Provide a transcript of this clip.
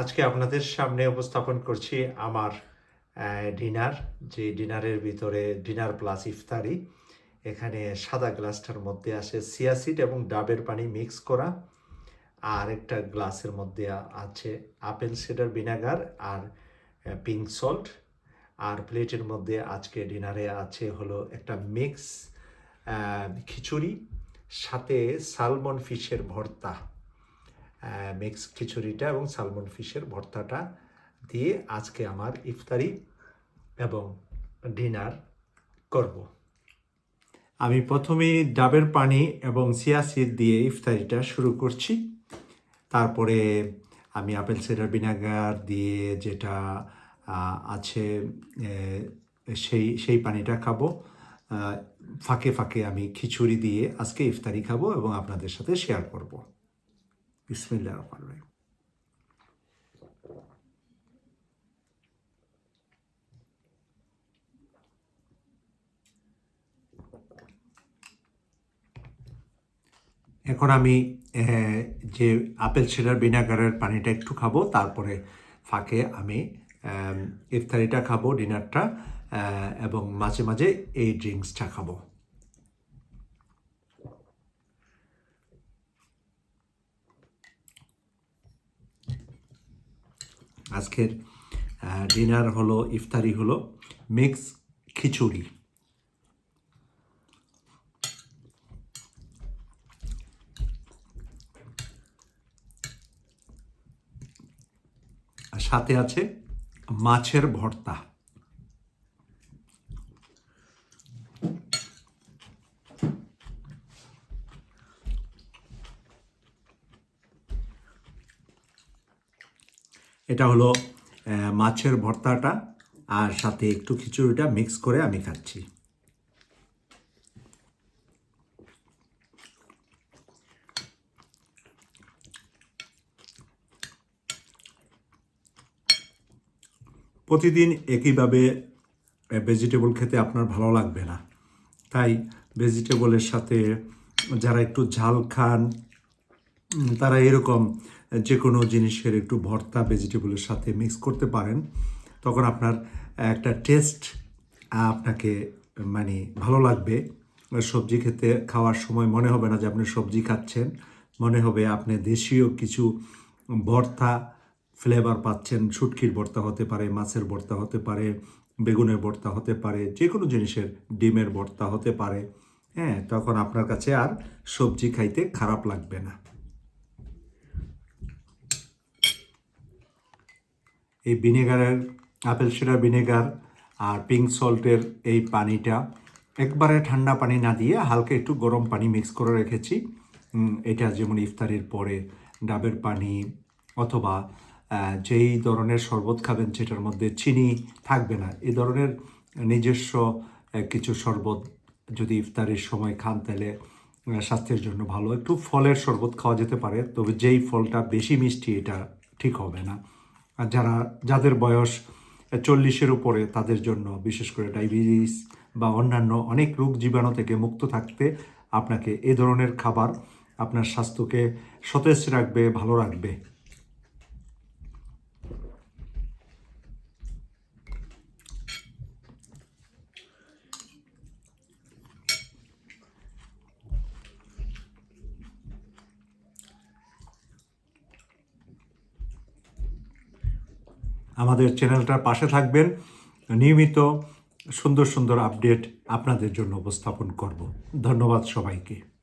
আজকে আপনাদের সামনে উপস্থাপন করছি আমার ডিনার, যে ডিনারের ভিতরে ডিনার প্লাস ইফতারি। এখানে সাদা গ্লাসটার মধ্যে আসে সিয়াসিড এবং ডাবের পানি মিক্স করা। আর একটা গ্লাসের মধ্যে আছে আপেল সিডার ভিনেগার আর পিঙ্ক সল্ট আর প্লেটের মধ্যে আজকে ডিনারে আছে হলো একটা মিক্স খিচুড়ি, সাথে সালমন ফিশের ভর্তা। মিক্স খিচুড়িটা এবং সালমন ফিশের ভর্তাটা দিয়ে আজকে আমার ইফতারি এবং ডিনার করব। আমি প্রথমেই ডাবের পানি এবং সিয়াসিড দিয়ে ইফতারিটা শুরু করছি। তারপরে আমি আপেল সিডার ভিনেগার দিয়ে যেটা আছে সেই সেই পানিটা খাব। ফাঁকে ফাঁকে আমি খিচুড়ি দিয়ে আজকে ইফতারি খাব এবং আপনাদের সাথে শেয়ার করব। বিসমিল্লাহ রহমান রহিম। এখন আমি যে আপেল সিডার ভিনেগারের পানিটা একটু খাব, তারপরে ফাঁকে আমি ইফতারিটা খাব, ডিনারটা এবং মাঝে মাঝে এই ড্রিঙ্কসটা খাব। আজকের ডিনার হলো ইফতারি হলো মিক্স খিচুড়ি। সাথে আছে মাছের ভর্তা। এটা হলো মাছের ভর্তাটা আর সাথে একটু খিচুড়িটা মিক্স করে আমি খাচ্ছি। প্রতিদিন একইভাবে ভেজিটেবল খেতে আপনার ভালো লাগবে না। তাই ভেজিটেবলের সাথে যারা একটু ঝাল খান তারা এরকম যে কোনো জিনিসের একটু ভর্তা ভেজিটেবলের সাথে মিক্স করতে পারেন, তখন আপনার একটা টেস্ট আপনাকে মানে ভালো লাগবে। সবজি খেতে, খাওয়ার সময় মনে হবে না যে আপনি সবজি খাচ্ছেন। মনে হবে আপনি দেশীয় কিছু ভর্তা ফ্লেভার পাচ্ছেন। শুটকির ভর্তা হতে পারে, মাছের ভর্তা হতে পারে, বেগুনের ভর্তা হতে পারে যে কোনো জিনিসের ডিমের ভর্তা হতে পারে। হ্যাঁ তখন আপনার কাছে আর সবজি খাইতে খারাপ লাগবে না। এই ভিনেগারের, আপেল সিডার ভিনেগার আর পিঙ্ক সল্টের এই পানিটা একবারে ঠান্ডা পানি না দিয়ে হালকা একটু গরম পানি মিক্স করে রেখেছি। এটা যেমন ইফতারির পরে ডাবের পানি অথবা যেই ধরনের শরবত খাবেন যেটার মধ্যে চিনি থাকবে না এই ধরনের নিজস্ব কিছু শরবত যদি ইফতারির সময় খান তাহলে স্বাস্থ্যের জন্য ভালো। একটু ফলের শরবত খাওয়া যেতে পারে, তবে যেই ফলটা বেশি মিষ্টি এটা ঠিক হবে না। যারা, যাদের বয়স চল্লিশের উপরে, তাদের জন্য, বিশেষ করে ডায়াবেটিস বা অন্যান্য অনেক রোগ জীবাণু থেকে মুক্ত থাকতে আপনাকে এ ধরনের খাবার আপনার স্বাস্থ্যকে সতেজ রাখবে, ভালো রাখবে। আমাদের চ্যানেলটার পাশে থাকবেন। নিয়মিত সুন্দর সুন্দর আপডেট আপনাদের জন্য উপস্থাপন করব। ধন্যবাদ সবাইকে।